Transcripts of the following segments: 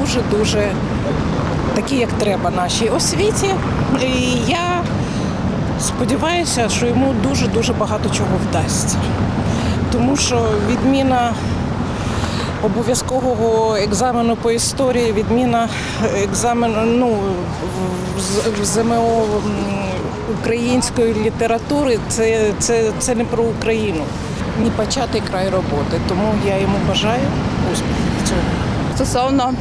дуже-дуже такі, як треба нашій освіті. І я сподіваюся, що йому дуже-дуже багато чого вдасться. Тому що відміна обов'язкового екзамену по історії, відміна екзамену ну, в- ЗМО української літератури це, це, це не про Україну. Ні початий край роботи. Тому я йому бажаю успіху в цьому. стосовно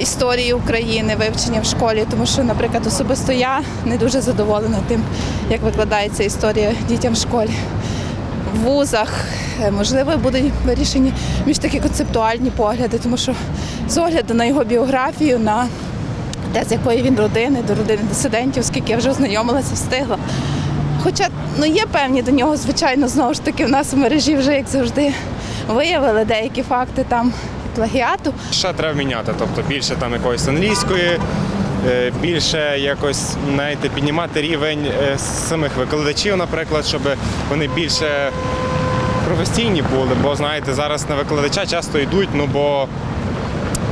історії України, вивчення в школі, тому що, наприклад, особисто я не дуже задоволена тим, як викладається історія дітям в школі. В вузах е, можливо будуть вирішені більш такі концептуальні погляди, тому що з огляду на його біографію, на те, з якої він родини, до родини дисидентів, скільки я вже ознайомилася, встигла. Хоча ну, є певні до нього, звичайно, знову ж таки, в нас в мережі вже, як завжди, виявили деякі факти там плагіату. Ще треба міняти, тобто більше там якоїсь англійської, е, більше якось знаєте, піднімати рівень е, самих викладачів, наприклад, щоб вони більше професійні були. Бо знаєте, зараз на викладача часто йдуть, ну бо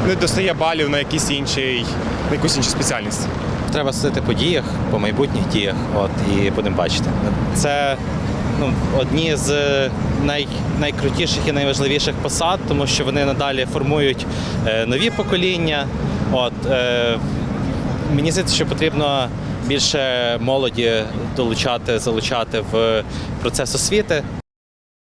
не достає балів на якийсь інший, на якусь іншу спеціальність. Треба судити по діях, по майбутніх діях, от і будемо бачити. Це ну, одні з най, найкрутіших і найважливіших посад, тому що вони надалі формують е, нові покоління. От, е, мені здається, що потрібно більше молоді долучати, залучати в процес освіти,